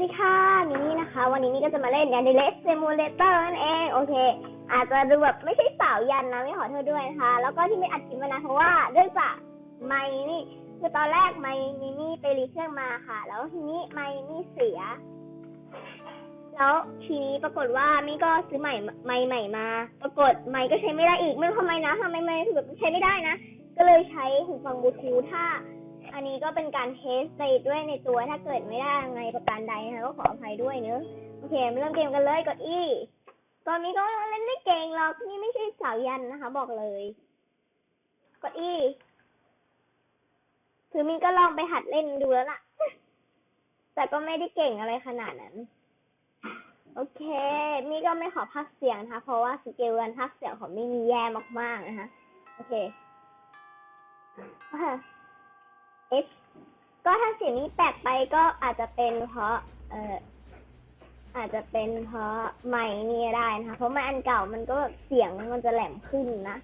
สดีค่ะมินนี่นะคะ วันนี้นี่ก็จะมาเล่น a n d l e s Simulator นั่นเองโอเค อาจจะดูแบบไม่ใช่สาวยันนะไม่ขอโทษด้วยนะคะ แล้วก็ที่ไม่อัดคลิปมานานเพราะว่าด้วยจากไมค์นี่คือตอนแรกไมค์มินนี่ไปรีเครื่องมาค่ะ แล้วทีนี้ไมค์นี่เสีย แล้วทีนี้ปรากฏว่ามี่ก็ซื้อใหม่ไมค์ใหม่มา ปรากฏไมค์ก็ใช้ไม่ได้อีกไม่รู้ทำไมนะทำไมไมค์ถึงแบบใช้ไม่ได้นะก็เลยใช้หูฟังบลูทูธถ้า อันนี้ก็เป็นการเทสในด้วยในตัวถ้าเกิดไม่ได้ยังไงประการใดนะคะก็ขออภัยด้วยเนอะโอเคมาเริ่มเกมกันเลยกดอีตอนนี้ก็เล่นไม่เก่งหรอกนี่ไม่ใช่สาวยันนะคะ บอกเลยกดอีคือมินก็ลองไปหัดเล่นดูแล้วล่ะ แต่ก็ไม่ได้เก่งอะไรขนาดนั้น โอเคมิก็ไม่ขอพักเสียงนะคะ เพราะว่าสเกลการพักเสียงของมิมีแย่มากๆนะคะ โอเค X ก็ถ้าเสียงนี้แปลกไปก็อาจจะเป็นเพราะ เอ่ออาจจะเป็นเพราะไมค์นี่ได้นะคะ เพราะไมค์อันเก่ามันก็แบบเสียงมันจะแหลมขึ้นนะ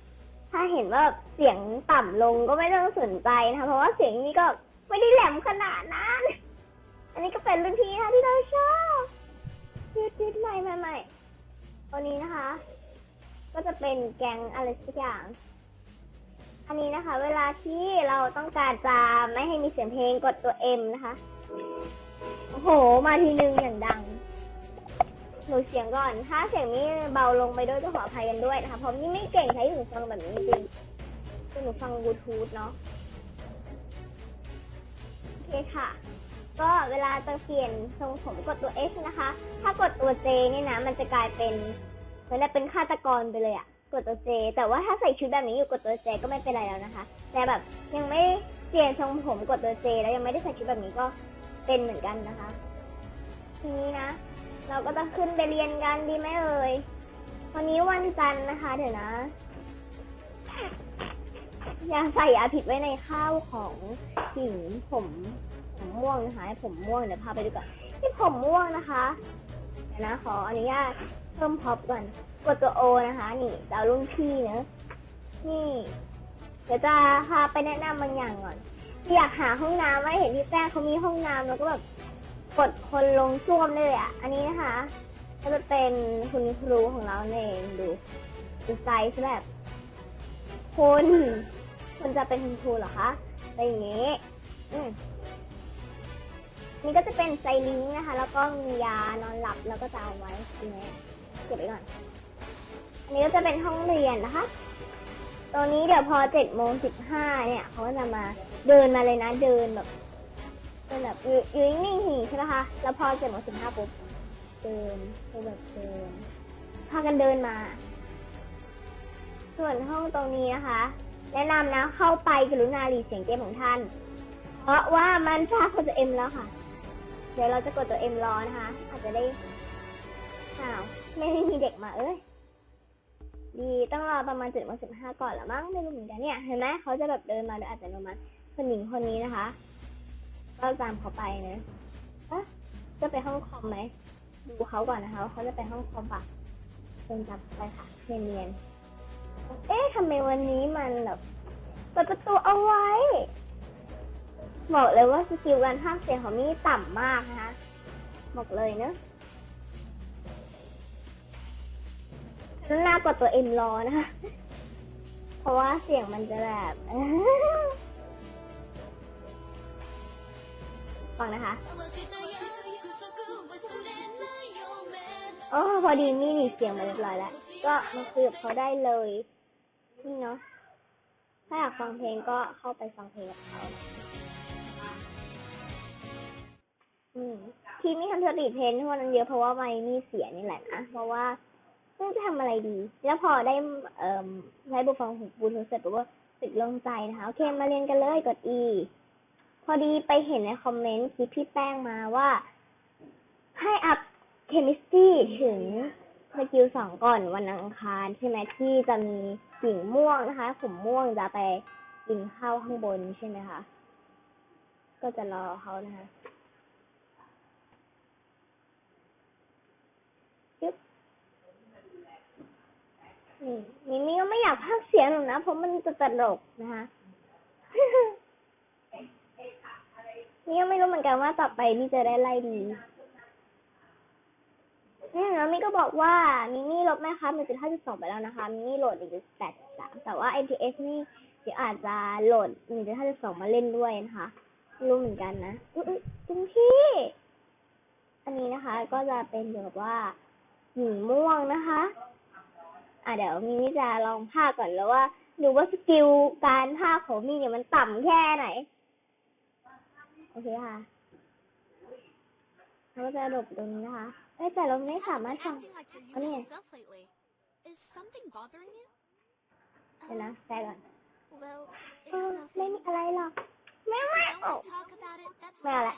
ถ้าเห็นว่าเสียงต่ำลงก็ไม่ต้องสนใจนะคะ เพราะว่าเสียงนี้ก็ไม่ได้แหลมขนาดนั้น อันนี้ก็เป็นรุ่นพี่นะคะที่เราชอบยืดยืดใหม่ใหม่ใหม่ตัวนี้นะคะ ก็จะเป็นแกงอะไรสักอย่าง อันนี้นะคะ เวลาที่เราต้องการจะไม่ให้มีเสียงเพลงกดตัว M นะคะ โอ้โห มาทีนึงอย่างดัง หนูเสียงก่อน ถ้าเสียงนี้เบาลงไปด้วยก็ขออภัยกันด้วยนะคะ เพราะนี่ไม่เก่งใช้หูฟังแบบนี้จริงคือหนูฟังบลูทูธเนาะ โอเคค่ะ ก็เวลาจะเปลี่ยนทรงผมกดตัว H นะคะ ถ้ากดตัว J นี่นะ มันจะกลายเป็นเหมือนเป็นฆาตกรไปเลยอะ กดตัว J แต่ว่าถ้าใส่ชุดแบบนี้อยู่กดตัว J ก็ไม่เป็นไรแล้วนะคะ แต่แบบยังไม่เปลี่ยนทรงผมกดตัว J แล้วยังไม่ได้ใส่ชุดแบบนี้ก็เป็นเหมือนกันนะคะ ทีนี้นะ เราก็จะขึ้นไปเรียนกันดีไหมเอ่ยวันนี้วันจันทร์นะคะ เดี๋ยวนะ อย่าใส่ยาผิดไว้ในข้าวของหิงผมผมม่วงนะคะให้ผมม่วงเดี๋ยวพาไปดูก่อนที่ผมม่วงนะคะเดี๋ยวนะขออนุญาตเพิ่มพ็อปก่อน กดตัวโอนะคะ นี่ดาวรุ่นพี่เนอะนี่ เดี๋ยวจะพาไปแนะนำบางอย่างก่อนอยากหาห้องน้ำไว้เห็นพี่แป้งเขามีห้องน้ำแล้วก็แบบกดคนลงส้วมเลยอะ อันนี้นะคะก็จะเป็นคุณครูของเราเองดูดูไซส์แบบคุณคุณจะเป็นคุณครูเหรอคะอะไรอย่างนี้ อืมนี่ก็จะเป็นไซลิงนะคะ แล้วก็มียานอนหลับแล้วก็จะเอาไว้ตรงนี้เก็บไว้ก่อน นนี้ก็จะเป็นห้องเรียนนะคะ ตรงนี้เดี๋ยวพอเจ็ดโมงสิบห้าเนี่ยเขาก็จะมาเดินมาเลยนะเดินแบบเป็นแบบอยู่อยู่นิ่งๆหีใช่ไหมคะแล้วพอเจ็ดโมงสิบห้าปุ๊บเดินคือแบบเดินพากันเดินมา ส่วนห้องตรงนี้นะคะ แนะนำนะเข้าไปกรุณาหลีเสียงเกมของท่าน เพราะว่ามันช้ากดตัวเอ็มแล้วค่ะ เดี๋ยวเราจะกดตัวเอ็มรอนะคะ อาจจะได้อ้าวไม่มีเด็กมาเอ้ย ดีต้องรอประมาณเจ็ดโมงสิบห้าก่อนละมั้งไม่รู้เหมือนกันเนี่ยเห็นไหมเขาจะแบบเดินมาโดยอัตโนมัติคนหญิงคนนี้นะคะ ก็ตามเขาไปนะอะจะไปห้องคอมไหมดูเขาก่อนนะคะว่าเขาจะไปห้องคอมปะเดินตามไปค่ะเนียนๆเอ๊ะทำไมวันนี้มันแบบเปิดประตูเอาไว้บอกเลยว่าสกิลการพากย์เสียงของมี่ต่ำมากนะคะบอกเลยเนอะ ข้างหน้ากดตัวเอ็มรอนะคะ เพราะว่าเสียงมันจะแบบฟังนะคะ โอ้พอดีมี่หนีเสียงมาเรียบร้อยแล้ว ก็มาคุยกับเขาได้เลย นี่เนาะ ถ้าอยากฟังเพลงก็เข้าไปฟังเพลงกับเขาอืมที่ไม่ทำสตรีทเพลงเพราะวันนั้นเยอะเพราะว่าไม่มีเสียนี่แหละนะ เพราะว่า ไม่จะทำอะไรดี แล้วพอได้เอ่อใช้บุฟังหูบลูทูเสร็จปุ๊บก็ติดลงใจนะคะโอเคมาเรียนกันเลยกด E พอดีไปเห็นในคอมเมนต์คลิปพี่แป้งมาว่า ให้อัพเคมิสตี้ถึงสกิลสองก่อนวันอังคารใช่ไหมที่จะมีหญิงม่วงนะคะ ผมม่วงจะไปกินข้าวข้างบนใช่ไหมคะก็จะรอเขานะคะอืม มิมี่ก็ไม่อยากพากเสียงหรอกนะ เพราะมันจะตลกนะคะนี่ก็ไม่รู้เหมือนกันว่าต่อไปนี่จะได้ไล่ดีนี่แล้วมิก็บอกว่ามินี่ลบไหมคะมันจุดห้าจุดสองไปแล้วนะคะมินี่โหลดหนึ่งจุดแปดสามแต่ว่า MTS นี่เดี๋ยวอาจจะโหลดหนึ่งจุดห้าจุดสองมาเล่นด้วยนะคะไม่รู้เหมือนกันนะอุ๊ยอุ๊ยตรงที่ อันนี้นะคะ ก็จะเป็นเกี่ยวกับว่าหญิงม่วงนะคะ อะเดี๋ยวมินี่จะลองภาคก่อนแล้วว่าดูว่าสกิลการภาคของมิเนี่ยมันต่ำแค่ไหน โอเคค่ะเราก็จะหลบตรงนี้นะคะเอ้แต่เราไม่สามารถทำ acting like your Oh, yeah. usual self lately. Is something bothering you? เดี๋ยวนะ Uh, แซ่ก่อนไม่มีอะไรหรอก ไม่ไม่ไม่เอาละ fine.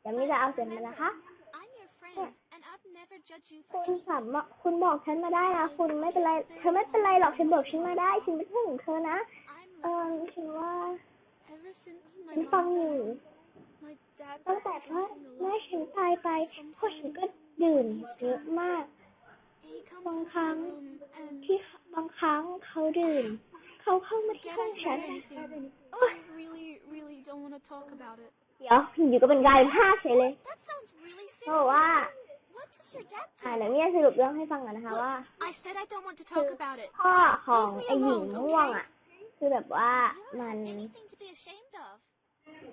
เดี๋ยวมิจะเอาเสียงมานะคะ I'm your friend, คุ for ณ anything. สามารถคุณบอกฉันมาได้นะคุณไม่เป็นไร เธอไม่เป็นไรหรอกฉันบอกฉันมาได้ ฉันเป็นเพื่อนของเธอนะ I'm เออ listening. ฉันว่า Ever since my ฉันฟัง mom อยู่ died, my dad ตั้งแต่ started พ่อ drinking a แม่ lot. ฉันตายไปพ่อฉันก็ดื่มเยอะมาก He comes Bang into my Khang. room and ที่บางครั้งเขาดื่ม เขาเข้ามาที่ forget ห้อง I ฉัน said anything. โอ๊ย I really, really don't want to talk about it. เดี๋ยวอยู่ก็เป็นกลายเป็นภาคเฉยเลย That sounds really เพราะว่า อ่า do? เดี๋ยวมิจะสรุปเรื่องให้ฟังก่อนนะคะว่า I said I don't want to talk about it. พ่อของ Leave me ไอหญิง alone, ม่วง okay? อะ คือแบบว่า You มั don't น have anything to be ashamed of.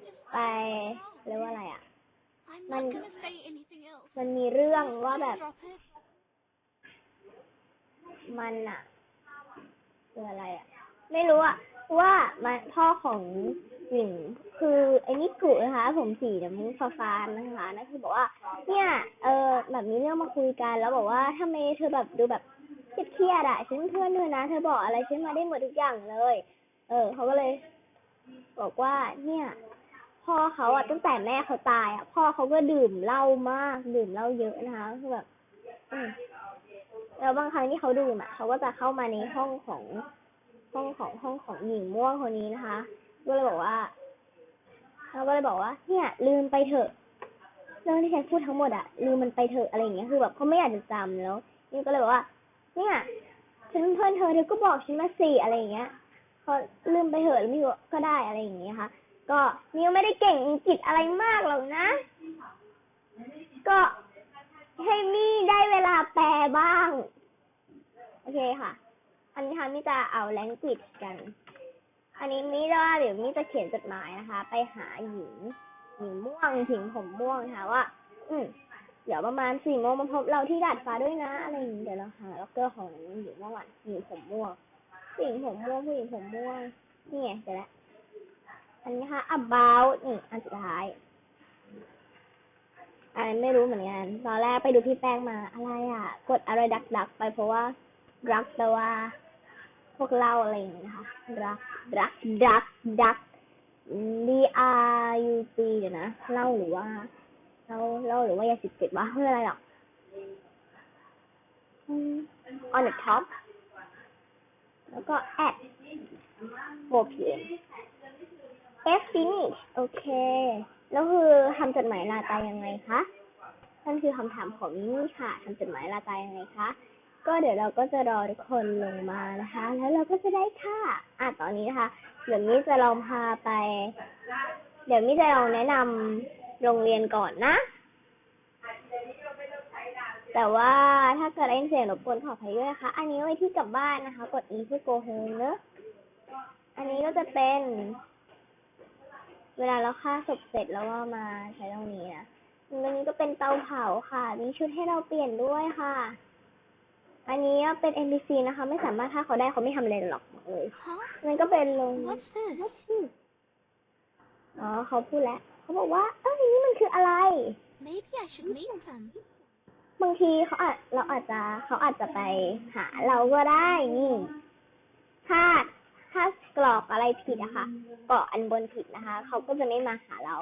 Just ไป tell me what's เรียก wrong. ว่าอะไรอะ I'm Man- not gonna say anything else. มันมีเรื่อง Please ว่า just แบบ drop it. มันอะคืออะไรอะ ไม่รู้อะ ว่ามันพ่อของหญิงคือไอ้นิกุนะคะ ผมสีน้ำฟ้าฟ้านะคะนั่นคือบอกว่า เนี่ย เออแบบมีเรื่องมาคุยกันแล้วบอกว่าทำไมเธอแบบดูแบบเครียดอะฉันเป็นเพื่อนเธอนะเธอบอกอะไรฉันมาได้หมดทุกอย่างเลย เออเขาก็เลย บอกว่า เนี่ย พ่อเขาอะตั้งแต่แม่เขาตายอะพ่อเขาก็ดื่มเหล้ามาก ดื่มเหล้าเยอะนะคะคือแบบแล้วบางครั้งที่เขาดื่มอะเขาก็จะเข้ามาในห้องของ ห้องของห้องของหญิงม่วงคนนี้นะคะ ก็เลยบอกว่าเขาก็เลยบอกว่า เนี่ย ลืมไปเถอะเรื่องที่ฉันพูดทั้งหมดอะลืมมันไปเถอะอะไรอย่างเงี้ยคือแบบเขาไม่อยากจะจำแล้วนี่ก็เลยบอกว่า เนี่ยฉันเป็นเพื่อนเธอเธอก็บอกฉันมาสิอะไรอย่างเงี้ยพอลืมไปเถอะมิวก็ได้อะไรอย่างเงี้ยค่ะ ก็มิวไม่ได้เก่งอังกฤษอะไรมากหรอกนะ ก็ให้มี่ได้เวลาแปลบ้าง โอเคค่ะ อันนี้ค่ะมิจะเอาแลงกฤษกัน อันนี้มิจะว่าเดี๋ยวมิจะเขียนจดหมายนะคะ ไปหาหญิงหญิงม่วงหญิงผมม่วงนะคะว่า อืมเดี๋ยวประมาณสี่โมงมาพบเราที่ดาดฟ้าด้วยนะอะไรอย่างนี้เดี๋ยวเราหาล็อกเกอร์ของหญิงม่วงก่อนหญิงผมม่วงผู้หญิงผมม่วงผู้หญิงผมม่วงนี่ไงเดี๋ยวละอันนี้ค่ะ about นี่อันสุดท้ายอันไม่รู้เหมือนกัน ตอนแรกไปดูพี่แป้งมาอะไรอะ กดอะไรดักดักไปเพราะว่ารักแปลว่า วกเราอะไรอย่างนี้นะคะรักรักดักดัก D R U G เดี๋ยวนะเล่าหรือว่าเล่าเล่าหรือว่ายาสิบเจ็ดวะเพื่ออะไรหรอก on the top แล้วก็ at 4 pm f finish โอเค แล้วคือทำจดหมายลาตายยังไงคะ นั่นคือคำถามของนี่ค่ะทำจดหมายลาตายยังไงคะ ก็เดี๋ยวเราก็จะรอทุกคนลงมานะคะ แล้วเราก็จะได้ค่ะอะตอนนี้นะคะ เดี๋ยวมิจะลองพาไป เดี๋ยวมิจะลองแนะนำโรงเรียนก่อนนะ แต่ว่าถ้าเกิดได้ยินเสียงรบกวนขออภัยด้วยนะคะ อันนี้ไว้ที่กลับบ้านนะคะ กด e เพื่อ go home เนอะอันนี้ก็จะเป็น เวลาเราฆ่าศพเสร็จแล้วก็มาใช้ตรงนี้นะตรงนี้ก็เป็นเตาเผาค่ะ มีชุดให้เราเปลี่ยนด้วยค่ะ อันนี้เป็น NPC นะคะ ไม่สามารถถ้าเขาได้เขาไม่ทำอะไรหรอกบอกเลย Huh? มันก็เป็นลง What's this? อ๋อเขาพูดแล้วเขาบอกว่า เอ้ยนี่มันคืออะไร Maybe I should meet them. บางทีเขาอาจเราอาจจะเขาอาจจะไปหาเราก็ได้นี่ถ้าถ้ากรอกอะไรผิดอะค่ะกรอกอันบนผิดนะคะ เขาก็จะไม่มาหาเรา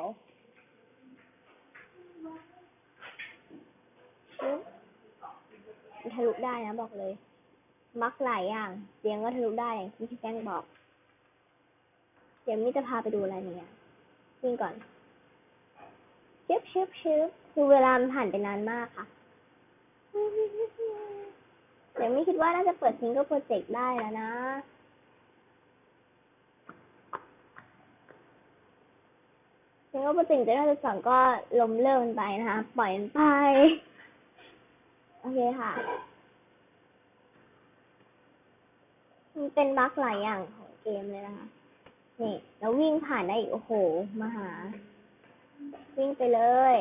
ปึ๊บ มันทะลุได้นะบอกเลย มักหลายอย่างเตียงก็ทะลุได้อย่างที่พี่แป้งบอก เดี๋ยวมิจะพาไปดูอะไรเนี่ยวิ่งก่อนชึบชึบชึบคือเวลามันผ่านไปนานมากค่ะเดี๋ยวไม่คิดว่าน่าจะเปิดซิงเกิลโปรเจกต์ได้แล้วนะซิงเกิลโปรเจกต์จะน่าจะสองก็ล้มเลิกมันไปนะคะ ปล่อยมันไป เอเคค่ะ มันเป็นบั๊กหลายอย่างของเกมเลยนะคะ นี่ แล้ววิ่งผ่านได้อีก โอ้โหมาหา วิ่งไปเลย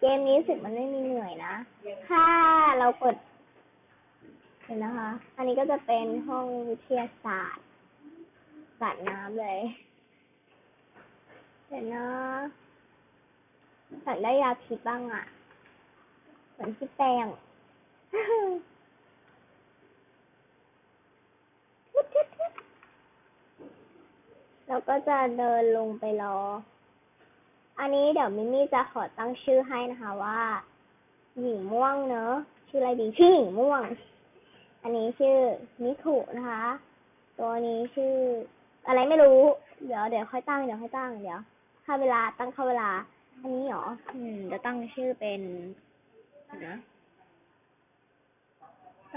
เกมนี้รู้สึกมันไม่มีเหนื่อยนะ ถ้าเรากดเห็นนะคะ อันนี้ก็จะเป็นห้องวิทยาศาสตร์สาดน้ำเลยเห็นนะอยากได้ยาพิษบ้างอะเหมือนพี่แปง แล้วก็จะเดินลงไปรอ อันนี้เดี๋ยวมิมี่จะขอตั้งชื่อให้นะคะว่าหญิงม่วงเนอะชื่ออะไรดีชื่อหญิงม่วง อันนี้ชื่อมิถุนะคะ ตัวนี้ชื่อ อะไรไม่รู้ เดี๋ยวเดี๋ยวค่อยตั้งเดี๋ยวค่อยตั้งเดี๋ยวค่าเวลาตั้งค่าเวลา อันนี้เหรออืมเดี๋ยวตั้งชื่อเป็นนะ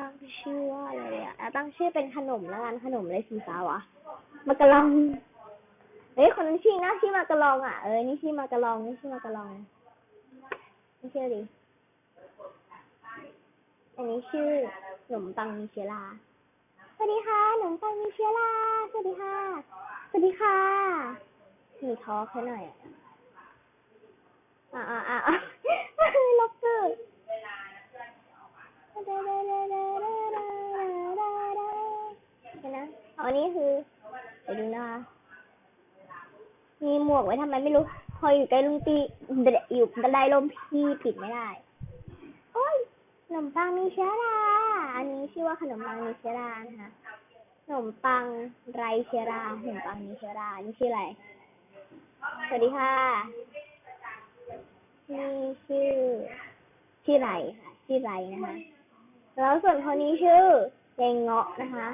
ตั้งชื่อว่าอะไรอะอะตั้งชื่อเป็นขนมแล้วกันขนมอะไรสีฟ้าวะมากะลองเฮ้ยคนนั้นชื่อนะชื่อมากะลองอะเออนี่ชื่อมากะลองนี่ชื่อมากะลองไม่เชื่อดิอันนี้ชื่อขนมปังมีเชื้อราสวัสดีค่ะขนมปังมีเชื้อราสวัสดีค่ะ สวัสดีค่ะมีท้อเขาหน่อยอะอ่าอ่าอ่าอ่า ล็อกเกอร์ เห็นนะอันนี้คือเดี๋ยวดูนะคะมีหมวกไว้ทำไมไม่รู้ พออยู่ใกล้ลุงตีอยู่บันไดลมพี่ปิดไม่ได้ โอ้ยขนมปังมีเชื้อราอันนี้ชื่อว่าขนมปังมีเชื้อรานะคะขนมปังไรเชื้อราขนมปังมีเชื้อรานนี่ชื่ออะไรสวัสดีค่ะนี่ชื่อ ชื่อไรค่ะ ชื่อไรนะคะ แล้วส่วนคนนี้ชื่อเจงเงาะนะคะ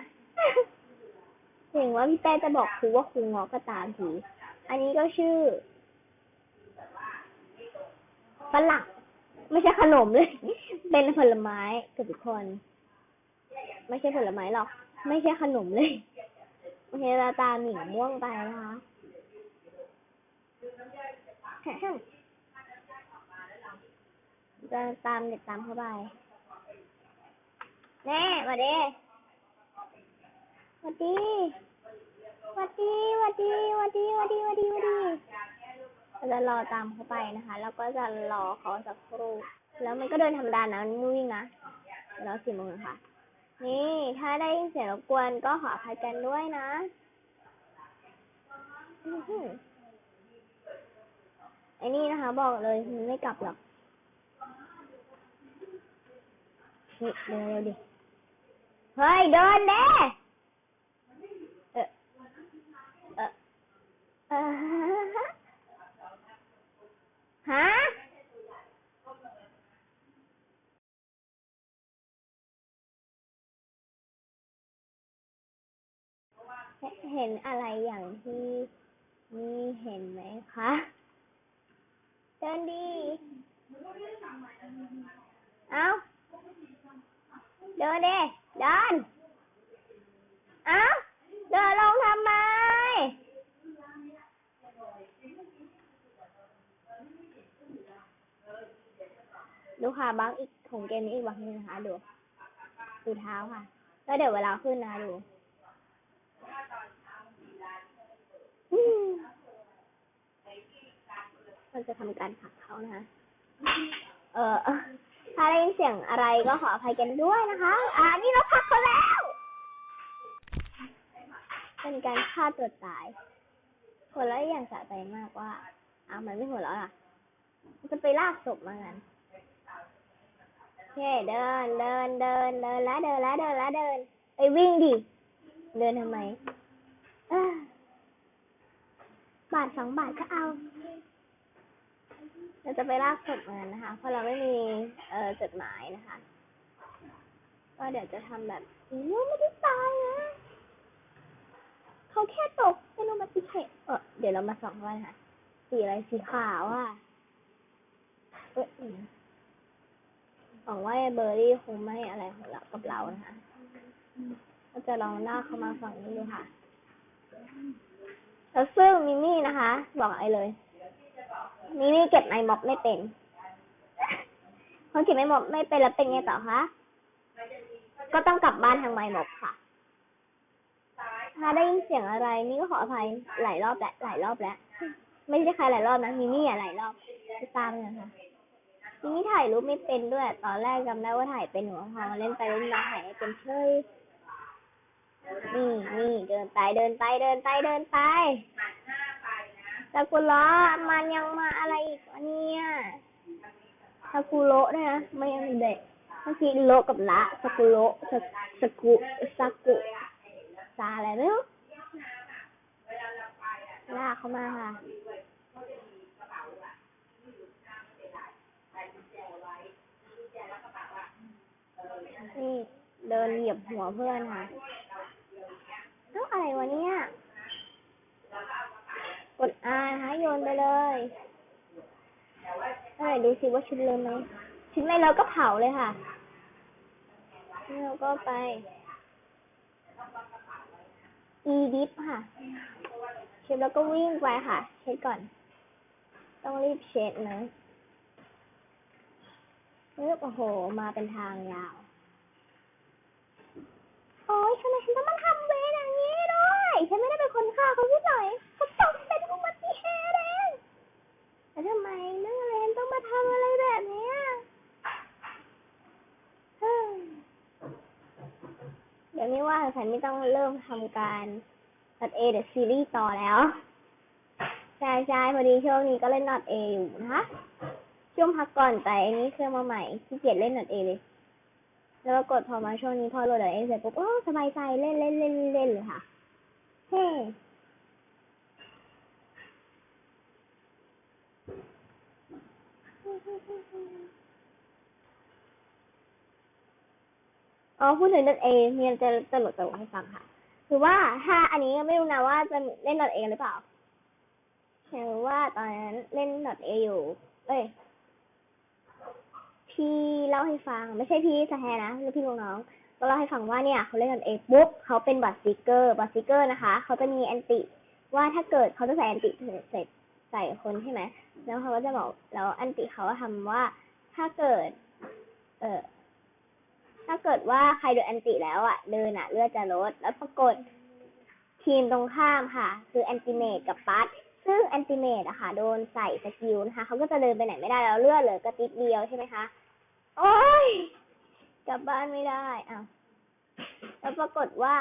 ถึงว่าพี่แป้จะบอกครูว่าครูเงาะก็ตามทีอันนี้ก็ชื่อฝรั่งไม่ใช่ขนมเลย เป็นผลไม้กับทุกคน ไม่ใช่ผลไม้หรอก ไม่ใช่ขนมเลยโอเคเราตามหมีม่วงไปนะคะจะตามเด็กตามเข้าไป แน่มาด้วัดดีวัดดีวัดดีวัดดีวัดดีวัดดีวัดดีเราจะรอตามเขาไปนะคะ แล้วก็จะรอเขาสักครู่ แล้วมันก็เดินธรรมดานะมันไม่วิ่งนะเดี๋ยวเราสี่โมงค่ะ นี่ถ้าได้ยินเสียงรบกวนก็ขออภัยกันด้วยนะอื้อหือไอ้นี่นะคะ บอกเลยมันไม่กลับหรอกเดินเร็วดิ เฮ้ยเดินเด้เออเออเออฮะเห็นอะไรอย่างที่นี่เห็นไหมคะเดินดี เอ้าเดินดิ เดินเอ้าเดินลงทำไม ดูค่ะบังอีกของเกมนี้อีกบังหนึงนะคะดู ดูเท้าค่ะ แล้วเดี๋ยวเวลาขึ้นนะดูมันจะทำการผักเขานะคะ เออ ถ้าได้ยินเสียงอะไรก็ขออภัยกันด้วยนะคะ อ่า นี่เราพักเขาแล้ว เป็นการฆ่าตัวตายหัวเราะอย่างสะใจมากว่า อ้าวมันไม่หัวเราะอะมันจะไปลากศพมางั้นโอเคเดิน เดิน เดิน เดิน แล้วเดิน แล้วเดิน แล้วเดิน ไปวิ่งดิ เดินทำไมเอ้อบาทสองบาทก็เอา เราจะไปลากศพมานะคะ เพราะเราไม่มีเอ่อจดหมายนะคะ ก็เดี๋ยวจะทำแบบนู้ไม่ได้ตายนะเขาแค่ตกเป็นอุบัติเหตุเออเดี๋ยวเรามาส่องกันค่ะ สีอะไรสีขาวอะเอ๊ะเดี๋ยวนะหวังว่าเบอร์รี่คงไม่อะไรของเรากับเรานะคะก็จะลองลากเข้ามาฝั่งนี้ดูค่ะ แล้วซึ่งมิมี่นะคะ บอกไอ้เลย มิมี่เก็บไอม็อบไม่เป็นคนเขียนไม่หมดไม่เป็นแล้วเป็นไงต่อคะ ก็ต้องกลับบ้านทางไมหมกค่ะ ถ้าได้ยินเสียงอะไรนี่ก็ขออภัยหลายรอบแล้วหลายรอบแล้ว ไม่ใช่ใครหลายรอบนะมิมี่อะหลายรอบไปตามกันค่ะมิมี่ถ่ายรูปไม่เป็นด้วย ตอนแรกจำได้ว่าถ่ายเป็นหนูพอมเล่นไปเล่นมาถ่ายเป็นเชยนี่นี่เดินไปเดินไปเดินไปเดินไป ซากุระมันยังมาอะไรอีกวะเนี่ยซากุโระด้วยนะไม่ยังเด็กเมื่อกี้โละกับละซากุโระซาซากุซากุซาอะไรไม่รู้ลากเข้ามาค่ะนี่เดินเหยียบหัวเพื่อนค่ะเอ้าอะไรวะเนี่ย กด R นะคะโยนไปเลยเอ้ยดูสิว่าชุดเลยไหมชุดไม่เราก็เผาเลยค่ะนี่เราก็ไป e dip ค่ะ เช็ดแล้วก็วิ่งไปค่ะ เช็ดก่อน ต้องรีบเช็ดนะเออโอ้โห มาเป็นทางยาว โอ๊ยทำไมฉันต้องมาทำเวรอย่างนี้ด้วย ฉันไม่ได้เป็นคนฆ่าเขาที่หนเขาต้อง แล้วทำไมเรื่องอะไรฉันต้องมาทำอะไรแบบเนี้ยเฮ้ยเดี๋ยวนี้ว่าฉันไม่ต้องเริ่มทำการตัดเอเดซีรีส์ต่อแล้ว ใช่ใช่พอดีช่วงนี้ก็เล่นนอตเออยู่นะคะช่วงพักก่อนแต่อันนี้เครื่องมาใหม่ขี้เกียจเล่นนอตเอเลย แล้วก็กดพอมาช่วงนี้พอโหลดเอเสร็จปุ๊บโอ้สบายใจเล่นเล่นเล่นเล่นเลยค่ะเฮ้ อ๋อพูดถึงดอทเอมีอะไรจะตลกตลกให้ฟังค่ะ คือว่าถ้าอันนี้ไม่รู้นะว่าจะเล่นดอทเอหรือเปล่าแต่ว่าตอนนั้นเล่นดอทเออยู่ เอ้ย พี่เล่าให้ฟัง ไม่ใช่พี่สแฮนะคือพี่ลูกน้องก็เล่าให้ฟังว่าเนี่ยเขาเล่นกันเอปุ๊บเขาเป็นบัตรสติกเกอร์ บัตรสติกเกอร์นะคะ เขาจะมีแอนติว่าถ้าเกิดเขาจะใส่แอนติเสร็จ ใส่คนใช่ไหมแล้วเขาก็จะบอกแล้วแอนติเขาก็ทำว่าถ้าเกิด เออถ้าเกิดว่าใครโดนแอนติแล้วอะเดินอะ เลือดจะลด แล้วปรากฏทีมตรงข้ามค่ะ คือแอนติเมตกับปัสซึ่งแอนติเมตอะค่ะโดนใส่สกิลนะคะเขาก็จะเดินไปไหนไม่ได้แล้วเลือดเหลือกระติดเดียวใช่ไหมคะโอ๊ยกลับบ้านไม่ได้อ้าวแล้วปรากฏว่า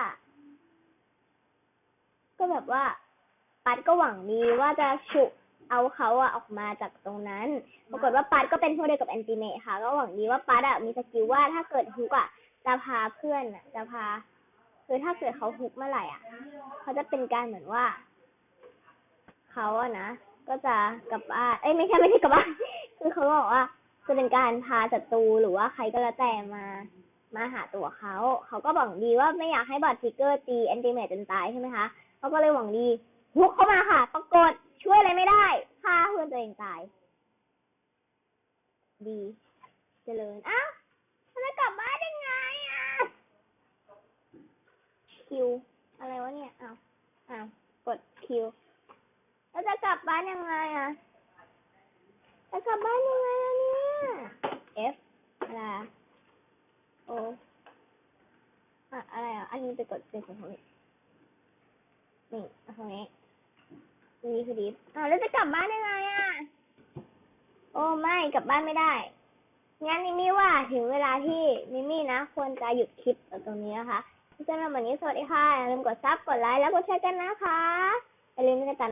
ก็แบบว่า ปัดก็หวังดีว่าจะฉุกเอาเขาอะออกมาจากตรงนั้น ปรากฏว่าปัดก็เป็นพวกเดียวกับแอนติเมทค่ะ ก็หวังดีว่าปัดอะมีสกิลว่าถ้าเกิดฮุกอะจะพาเพื่อนอะจะพา คือถ้าเกิดเขาฮุกเมื่อไหร่อะเขาจะเป็นการเหมือนว่าเขาอะนะก็จะกลับบ้านเอ้ยไม่ใช่ไม่ใช่กลับบ้านคือเขาบอกว่าจะเป็นการพาศัตรูหรือว่าใครก็แล้วแต่มามาหาตัวเขา เขาก็หวังดีว่าไม่อยากให้บอดทิกเกอร์ตีแอนติเมตจนตายใช่ไหมคะ เขาก็เลยหวังดี ฮุกเข้ามาค่ะ ปรากฏช่วยอะไรไม่ได้ฆ่าเพื่อนตัวเองตาย ดีเจริญอ้าวมันจะกลับบ้านยังไงอะคิว อะไรวะเนี่ยอ้าวอ้าวกดคิวแล้วจะกลับบ้านยังไงอะจะกลับบ้านยังไงอะเนี่ย F อะไรอะ O อะอะไรอะ อันนี้ไปกดเป็นของเขาอีกนี่เอาตรงนี้ นี่คือดิฟอ้าวแล้วจะกลับบ้านยังไงอะ โอ้ไม่กลับบ้านไม่ได้ งั้นมิมี่ว่าถึงเวลาที่มิมี่นะ ควรจะหยุดคลิปตรงนี้นะคะสำหรับวันนี้สวัสดีค่ะอย่าลืมกดซับกดไลค์แล้วกดแชร์กันนะคะอย่าลืมกดติดตาม